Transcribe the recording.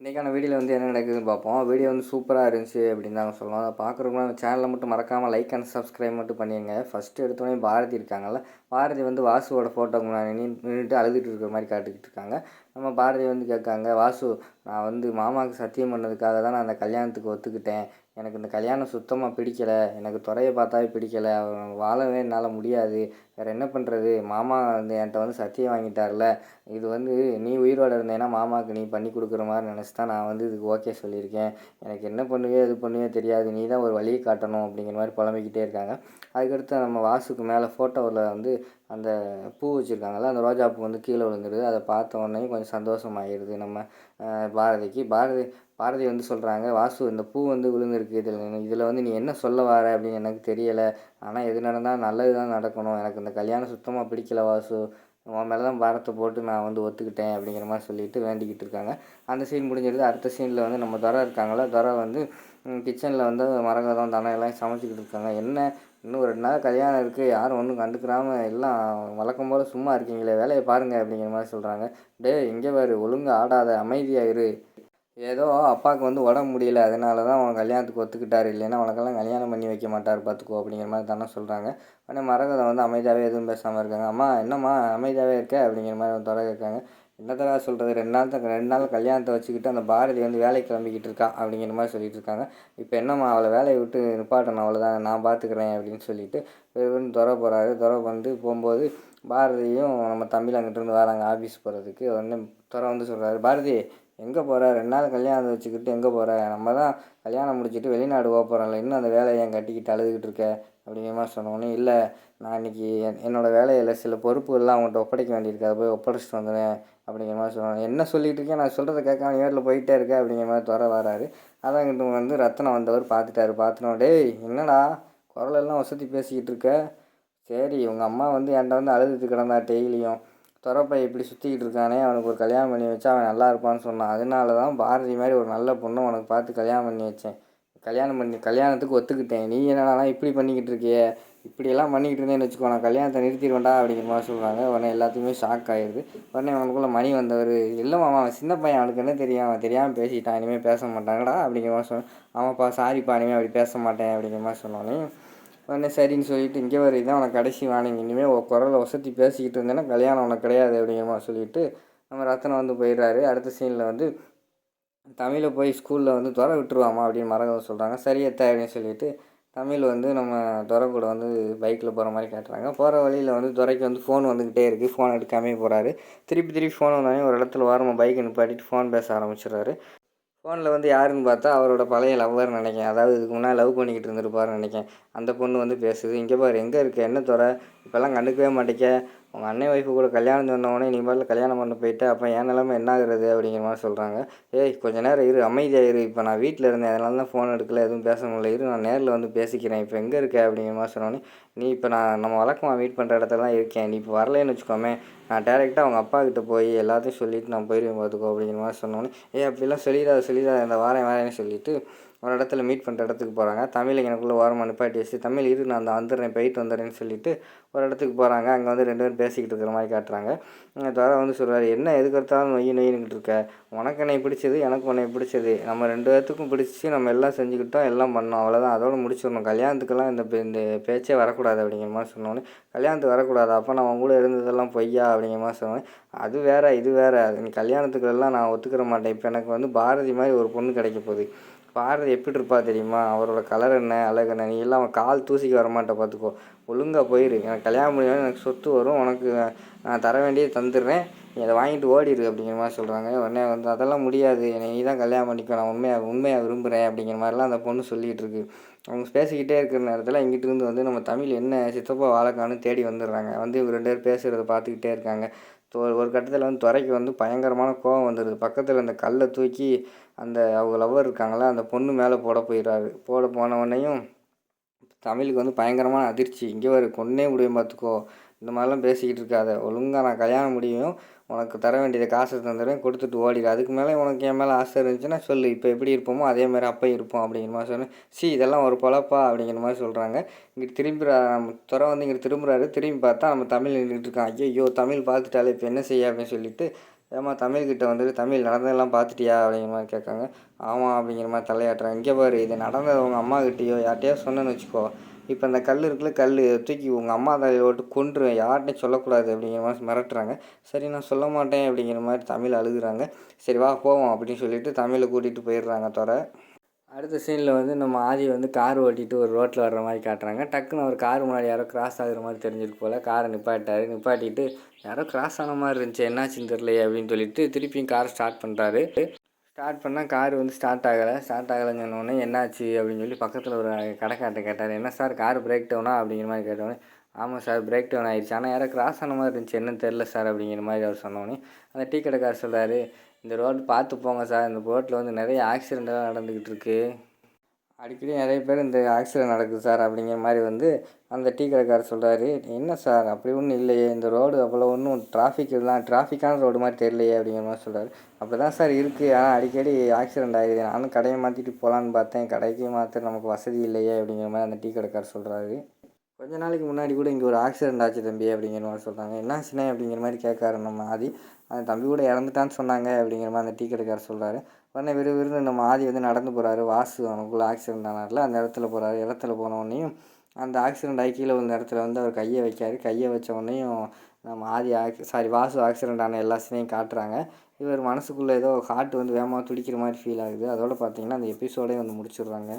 இன்றைக்கான வீடியோவில் வந்து என்ன நடக்குதுன்னு பார்ப்போம். வீடியோ வந்து சூப்பராக இருந்துச்சு அப்படின்னு தாங்க சொல்லுவோம் அதை பார்க்குறவங்க அந்த சேனலை மட்டும் மறக்காமல் லைக் அண்ட் சப்ஸ்கிரைப் மட்டும் பண்ணிடுங்க ஃபஸ்ட்டு எடுத்தோடனே பாரதி இருக்காங்கல்ல பாரதி வந்து வாசுவோட ஃபோட்டோக்கு முன்னாடி நின்றுட்டு அழுதுட்டு இருக்கிற மாதிரி காட்டிக்கிட்டு இருக்காங்க. நம்ம பாரதி வந்து கேட்காங்க வாசு நான் வந்து மாமாவுக்கு சத்தியம் பண்ணதுக்காக தான் நான் அந்த கல்யாணத்துக்கு ஒத்துக்கிட்டேன். எனக்கு இந்த கல்யாணம் சுத்தமாக பிடிக்கலை. எனக்கு துறையை பார்த்தாவே பிடிக்கலை. அவன் வாழவே என்னால் முடியாது. வேறு என்ன பண்ணுறது மாமா வந்து என்கிட்ட வந்து சத்தியம் வாங்கிட்டார்ல. இது வந்து நீ உயிரோடு இருந்தேன்னா மாமாவுக்கு நீ பண்ணி கொடுக்குற மாதிரி நினச்சி தான் நான் வந்து இதுக்கு ஓகே சொல்லியிருக்கேன். எனக்கு என்ன பண்ணுவே இது பண்ணுவே தெரியாது. நீ தான் ஒரு வழியை காட்டணும் அப்படிங்கிற மாதிரி புலம்பிக்கிட்டே இருக்காங்க. அதுக்கடுத்து நம்ம வாசுக்கு மேலே ஃபோட்டோவில் வந்து அந்த பூ வச்சுருக்காங்கல்ல அந்த ரோஜா பூ வந்து கீழே விழுந்துருது. அதை பார்த்த உடனே கொஞ்சம் சந்தோஷமாகிடுது நம்ம பாரதிக்கு. பாரதி பாரதி வந்து சொல்கிறாங்க வாசு இந்த பூ வந்து விழுந்திருக்கு. இதில் இதில் வந்து நீ என்ன சொல்ல வர? அப்படின்னு எனக்கு தெரியலை. ஆனால் எது நடந்தால் நல்லது தான் நடக்கணும். எனக்கு இந்த கல்யாணம் சுத்தமாக பிடிக்கல வாசு. உன் மேலே தான் பாரத்தை போட்டு நான் வந்து ஒத்துக்கிட்டேன் அப்படிங்கிற மாதிரி சொல்லிட்டு வேண்டிக்கிட்டு இருக்காங்க. அந்த சீன் முடிஞ்சிருது அடுத்த சீனில் வந்து நம்ம துறை இருக்காங்களா துறை வந்து கிச்சனில் வந்து மரகதம் தனம் எல்லாம் சமைச்சிக்கிட்டு இருக்காங்க. என்ன? இன்னும் ரெண்டு நாள் கல்யாணம் இருக்குது யாரும் ஒன்றும் கண்டுக்கிறாமல் எல்லாம் வழக்கம் போல் சும்மா இருக்கீங்களே வேலையை பாருங்கள் அப்படிங்கிற மாதிரி சொல்கிறாங்க டே இங்கே பாரு ஒழுங்கா ஆடாத அமைதியாக இரு. ஏதோ அப்பாவுக்கு வந்து உடம்பு முடியல அதனால தான் அவன் கல்யாணத்துக்கு ஒத்துக்கிட்டார். இல்லைன்னா உனக்கெல்லாம் கல்யாணம் பண்ணி வைக்க மாட்டார் பார்த்துக்கோ அப்படிங்கிற மாதிரி தானே சொல்கிறாங்க உடனே மரகதம் வந்து அமைதியாகவே எதுவும் பேசாமல் இருக்காங்க. அம்மா என்னம்மா அமைதியாகவே இருக்க? அப்படிங்கிற மாதிரி அவன் தொடர இருக்காங்க. என்ன தடவை சொல்கிறது ரெண்டு நாள் தான் ரெண்டு நாள் கல்யாணத்தை வச்சுக்கிட்டு அந்த பாரதி வந்து வேலைக்கு கிளம்பிக்கிட்டு இருக்கா? அப்படிங்கிற மாதிரி சொல்லிட்டு இருக்காங்க. இப்போ என்னம்மா அவளை வேலையை விட்டு நிப்பாட்டணும் அவ்வளோதான் நான் பார்த்துக்கிறேன் அப்படின்னு சொல்லிட்டு பெருவன் துறை போகிறாரு துறை வந்து போகும்போது பாரதியும் நம்ம தம்பியில் அங்கிட்டிருந்து வராங்க ஆஃபீஸ் போகிறதுக்கு உடனே துறை வந்து சொல்கிறாரு பாரதி எங்கே போகிற ரெண்டு நாள் கல்யாணத்தை வச்சுக்கிட்டு எங்கே போகிற நம்ம தான் கல்யாணம் முடிச்சுட்டு வெளிநாடு போக போகிறோம்ல இன்னும் அந்த வேலையை ஏன் கட்டிக்கிட்டு அழுதுகிட்டு இருக்க? அப்படிங்கிற மாதிரி சொன்னோன்னே இல்லை நான் இன்னைக்கு என் என்னோடய வேலையில் சில பொறுப்புகள்லாம் அவங்கள்ட்ட ஒப்படைக்க வேண்டியிருக்கு. அதை போய் ஒப்படைச்சிட்டு வந்துடுறேன். அப்படிங்கிற மாதிரி சொன்னாங்க என்ன சொல்லிட்டு இருக்கேன்? நான் சொல்கிறத கேட்காம நேரில் போயிட்டே இருக்கேன். அப்படிங்கிற மாதிரி துறை வராரு. அதான் இங்கிட்டு வந்து ரத்தனம் வந்தவர் பார்த்துட்டாரு. பார்த்துனோம் டேய் என்னடா குரலெல்லாம் வசதி பேசிக்கிட்டு இருக்க? சரி உங்கள் அம்மா வந்து என்கிட்ட வந்து அழுதுட்டு கிடந்தா டெய்லியும். துறப்பை இப்படி சுற்றிக்கிட்டு இருக்கானே அவனுக்கு ஒரு கல்யாணம் பண்ணி வச்சா அவன் நல்லா இருப்பான்னு சொன்னான். அதனால தான் பாரதி மாதிரி ஒரு நல்ல பொண்ணை உனக்கு பார்த்து கல்யாணம் பண்ணி வச்சேன். கல்யாணம் பண்ணி கல்யாணத்துக்கு ஒத்துக்கிட்டேன். நீ என்னடா இப்படி பண்ணிக்கிட்டு இருக்கியே? இப்படியெல்லாம் பண்ணிக்கிட்டு இருந்தேன்னு வச்சுக்கோ நான் கல்யாணத்தை நிறுத்திடுவேன்டா அப்படிங்கிற மாதிரி சொல்கிறாங்க உடனே எல்லாத்துக்குமே ஷாக் ஆயிடுது உடனே அவனுக்குள்ளே மணி வந்தவர் இல்லை மாமா அவன் சின்ன பையன் அவனுக்கு என்ன தெரியும்? அவன் தெரியாமல் பேசிட்டான் இனிமேல் பேச மாட்டாங்கடா அப்படிங்கிற மாதிரி சொன்னேன் ஆமாப்பா சாரிப்பா இனிமேல் அப்படி பேச மாட்டேன் அப்படிங்கிற மாதிரி சொன்னோன்னே உடனே சரின்னு சொல்லிட்டு இங்கே வர இதான் உனக்கு கடைசி வாணிங்க இனிமேல் உன் குரலை வசதி பேசிக்கிட்டு இருந்தேன்னா கல்யாணம் உனக்கு கிடையாது அப்படிங்கிற மாதிரி சொல்லிட்டு நம்ம ரத்தனம் வந்து போயிடுறாரு. அடுத்த சீனில் வந்து தமிழை போய் ஸ்கூலில் வந்து துறை விட்டுருவாமா அப்படின்னு மரகம் சொல்கிறாங்க சரியத்தா அப்படின்னு சொல்லிட்டு தமிழ் வந்து நம்ம துறை கூட வந்து பைக்கில் போகிற மாதிரி காட்டுறாங்க. போகிற வழியில் வந்து துறைக்கு வந்து ஃபோன் வந்துக்கிட்டே இருக்குது ஃபோன் எடுக்காமே போகிறாரு திருப்பி திருப்பி ஃபோன் வந்தோடனே ஒரு இடத்துல ஓரமாக பைக்கை நிப்பாட்டிட்டு ஃபோன் பேச ஆரம்பிச்சிடுறாரு. ஃபோனில் வந்து யாருன்னு பார்த்தா அவரோட பழைய லவ்வர் நினைக்கேன் அதாவது இதுக்கு முன்னாடி லவ் பண்ணிக்கிட்டு இருந்திருப்பாருன்னு நினைக்கேன் அந்த பொண்ணு வந்து பேசுது. இங்கே பாரு எங்கே இருக்க? என்ன துறை? இப்போல்லாம் கண்டுக்கவே மாட்டேக்க. உங்கள் அண்ணன் ஒய்ஃபு கூட கல்யாணம் சொன்னவொடனே நீ பாட்டில் கல்யாணம் பண்ண போயிட்டு அப்போ என் நிலமை என்ன ஆகுறது அப்படிங்கிற மாதிரி சொல்கிறாங்க ஏய் கொஞ்ச நேரம் இரு அமைதியாக இரு. இப்போ நான் வீட்டில் இருந்தேன் அதனால தான் ஃபோன் எடுக்கல எதுவும் பேச முடியல. இரு நான் நேரில் வந்து பேசிக்கிறேன். இப்போ எங்கே இருக்க அப்படிங்கிற மாதிரி சொன்னோடனே நீ இப்போ நான் நம்ம வழக்கமாக மீட் பண்ணுற இடத்துல தான் இருக்கேன். நீ இப்போ வரலைன்னு வச்சுக்கோமே. நான் டேரெக்டாக அவங்க அப்பா கிட்ட போய் எல்லாத்தையும் சொல்லிவிட்டு நான் போயிடுவேன் பார்த்துக்கோ அப்படிங்கிற மாதிரி சொன்னோன்னே ஏ அப்படிலாம் சொல்லிடாத சொல்லிடாத. இந்த வாரேன் வரேன்னு சொல்லிவிட்டு ஒரு இடத்துல மீட் பண்ணுற இடத்துக்கு போகிறாங்க தமிழ் எனக்குள்ளே ஓரமாக நிப்பாட்டி வச்சு தமிழ் இரு நான் அந்த வந்துடுறேன் போயிட்டு வந்துடுறேன்னு சொல்லிட்டு ஒரு இடத்துக்கு போகிறாங்க அங்கே வந்து ரெண்டு பேரும் பேசிக்கிட்டு இருக்கிற மாதிரி காட்டுறாங்க. தவிர வந்து சொல்கிறாரு என்ன எதுக்கு எடுத்தாலும் நொய் நொய்னுக்கிட்டு இருக்க? உனக்கு என்னை பிடிச்சது எனக்கு உன்னை பிடிச்சது. நம்ம ரெண்டு பேர்த்துக்கும் பிடிச்சி நம்ம எல்லாம் செஞ்சுக்கிட்டோம் எல்லாம் பண்ணோம். அவ்வளோதான் அதோட முடிச்சிடணும். கல்யாணத்துக்கெல்லாம் இந்த இந்த பேச்சே வரக்கூடாது. அப்படிங்கிற மாதிரி சொன்னோன்னே கல்யாணத்துக்கு வரக்கூடாது? அப்போ நான் உங்க கூட இருந்ததெல்லாம் பொய்யா? அப்படிங்கிற மாதிரி சொன்னோன்னே அது வேற இது வேறு. நீ கல்யாணத்துக்குலாம் நான் ஒத்துக்கிற மாட்டேன். இப்போ எனக்கு வந்து பாரதி மாதிரி ஒரு பொண்ணு கிடைக்க போகுது. பாரதி எப்படி இருப்பா தெரியுமா? அவரோட கலர் என்ன அழகு என்ன? நீ எல்லாம் அவன் கால் தூசிக்கு வரமாட்ட பார்த்துக்கோ ஒழுங்காக போயிரு. எனக்கு கல்யாணம் முடியாது எனக்கு சொத்து வரும். உனக்கு நான் தர வேண்டியது தந்துடுறேன். நீ அதை வாங்கிட்டு ஓடிடு அப்படிங்கிற மாதிரி சொல்கிறாங்க உடனே வந்து அதெல்லாம் முடியாது. என்னை நீ தான் கல்யாணம் பண்ணிக்கோ. நான் உண்மையாக உண்மையாக விரும்புகிறேன் அப்படிங்கிற மாதிரிலாம் அந்த பொண்ணு சொல்லிகிட்டு இருக்கு. அவங்க பேசிக்கிட்டே இருக்கிற நேரத்தில் இங்கிட்டிருந்து வந்து நம்ம தமிழ் என்ன சித்தப்பா வாழைக்கான்னு தேடி வந்துடுறாங்க. வந்து இவங்க ரெண்டு பேர் பேசுகிறத பார்த்துக்கிட்டே இருக்காங்க. ஒரு கட்டத்தில் வந்து துறைக்கு வந்து பயங்கரமான கோவம் வந்துடுது பக்கத்தில் அந்த கல்லை தூக்கி அந்த அவங்க லவ்வர் இருக்காங்கள அந்த பொண்ணு மேலே போட போயிடுறாரு போட போன உடனேயும் தமிழுக்கு வந்து பயங்கரமான அதிர்ச்சி. இங்கே ஒரு கொன்னே முடியும் பார்த்துக்கோ இந்த மாதிரிலாம் பேசிக்கிட்டு இருக்காத. ஒழுங்காக நான் கல்யாணம் முடியும். உனக்கு தர வேண்டியதை காசை தந்துடுவேன் கொடுத்துட்டு ஓடிடு அதுக்கு மேலே உனக்கு என் மேலே ஆசை இருந்துச்சுன்னா சொல்லு இப்போ எப்படி இருப்போமோ அதே மாதிரி அப்போ இருப்போம் அப்படிங்கிற மாதிரி சொன்னேன். சி இதெல்லாம் ஒரு பொழப்பா அப்படிங்கிற மாதிரி சொல்கிறாங்க இங்கிட்டு திரும்பி துறை வந்து இங்கிட்டு திரும்புகிறாரு திரும்பி பார்த்தா நம்ம தமிழ் நின்றுட்டு இருக்கான். ஐயோ தமிழ் பார்த்துட்டாலே இப்போ என்ன செய்ய அப்படின்னு சொல்லிட்டு ஏம்மா தமிழ்கிட்ட வந்துட்டு தமிழ் நடந்ததெல்லாம் பார்த்துட்டியா? அப்படிங்கிற மாதிரி கேட்காங்க. ஆமாம் அப்படிங்கிற மாதிரி தலையாட்டுறாங்க. இங்கே பாரு இது நடந்தது உங்கள் அம்மா கிட்டேயோ யார்கிட்டயோ சொன்னேன்னு வச்சுக்கோ இப்போ இந்த கல் இருக்குல்ல கல் தூக்கி உங்கள் அம்மா தலையை ஓட்டு கொன்றுவேன் யார்கிட்டையும் சொல்லக்கூடாது அப்படிங்கிற மாதிரி மிரட்டுறாங்க. சரி நான் சொல்ல மாட்டேன் அப்படிங்கிற மாதிரி தமிழ் அழுகுறாங்க. சரி வா போவோம் அப்படின்னு சொல்லிட்டு தமிழை கூட்டிகிட்டு போயிடுறாங்க துறை அடுத்த சீனில் வந்து நம்ம ஆதி வந்து கார் ஓட்டிட்டு ஒரு ரோட்டில் வர்ற மாதிரி காட்டுறாங்க. டக்குன்னு அவர் கார் முன்னாடி யாரோ கிராஸ் ஆகுற மாதிரி தெரிஞ்சிருக்கு போல். காரை நிப்பாட்டாரு நிப்பாட்டிட்டு யாரோ கிராஸ் ஆன மாதிரி இருந்துச்சு. என்னாச்சுன்னு தெரிலையே அப்படின்னு சொல்லிட்டு திருப்பியும் கார் ஸ்டார்ட் பண்ணுறாரு ஸ்டார்ட் பண்ணால் கார் வந்து ஸ்டார்ட் ஆகலை. ஸ்டார்ட் ஆகலைன்னு சொன்னோடனே என்னாச்சு அப்படின்னு சொல்லி பக்கத்தில் ஒரு கடைக்காட்டை கேட்டார். என்ன சார் கார் பிரேக் டவுனா அப்படிங்கிற மாதிரி கேட்டோடனே ஆமாம் சார் பிரேக் டவுன் ஆகிடுச்சு ஆனால் யாரோ கிராஸ் ஆன மாதிரி இருந்துச்சு. என்னன்னு தெரில சார் அப்படிங்கிற மாதிரி அவர் சொன்னோடனே அந்த டீ கடைக்காரர் சொல்கிறாரு இந்த ரோடு பார்த்து போங்க சார் இந்த ரோட்டில் வந்து நிறைய ஆக்சிடெண்ட்டெல்லாம் நடந்துக்கிட்டு இருக்கு அடிக்கடி நிறைய பேர் இந்த ஆக்சிடென்ட் நடக்குது சார் அப்படிங்கிற மாதிரி வந்து அந்த டீ கடைக்காரர் சொல்கிறாரு என்ன சார் அப்படி ஒன்றும் இல்லையே. இந்த ரோடு அவ்வளோ ஒன்றும் டிராஃபிக் எல்லாம் டிராஃபிக்கான ரோடு மாதிரி தெரியலையே அப்படிங்கிற மாதிரி சொல்கிறாரு அப்படி தான் சார் இருக்குது ஆனால் அடிக்கடி ஆக்சிடென்ட் ஆகிடுது நானும் கடையை மாற்றிட்டு போகலான்னு பார்த்தேன். கடைக்கு மாற்ற நமக்கு வசதி இல்லையே அப்படிங்கிற மாதிரி அந்த டீ கடைக்காரர் சொல்கிறாரு கொஞ்ச நாளைக்கு முன்னாடி கூட இங்கே ஒரு ஆக்சிடென்ட் ஆச்சு தம்பி அப்படிங்கிற மாதிரி சொல்கிறாங்க என்ன என்னாச்சுனே அப்படிங்கிற மாதிரி கேட்காரு நம்ம ஆதி அந்த தம்பி கூட இறந்துட்டான்னு சொன்னாங்க அப்படிங்கிற மாதிரி அந்த டீ கடைக்காரர் சொல்கிறாரு உடனே விறு விறுன்னு நம்ம ஆதி வந்து நடந்து போகிறாரு வாசு அவனுக்குள்ளே ஆக்சிடென்ட் ஆனார்ல. அந்த இடத்துல போகிறாரு இடத்துல போனோடனையும் அந்த ஆக்சிடெண்ட் ஆகி கீழே விழுந்த இடத்துல வந்து அவர் கையை வைக்காரு. கையை வச்சவொடனையும் உடனேயும் நம்ம ஆதி ஆக் சாரி வாசு ஆக்சிடெண்ட் ஆன எல்லா சீனையும் காட்டுறாங்க. இவர் மனசுக்குள்ளே ஏதோ ஹார்ட் வந்து வேகமாக துடிக்கிற மாதிரி ஃபீல் ஆகுது. அதோட பார்த்தீங்கன்னா அந்த எபிசோடே வந்து முடிச்சிடுறாங்க.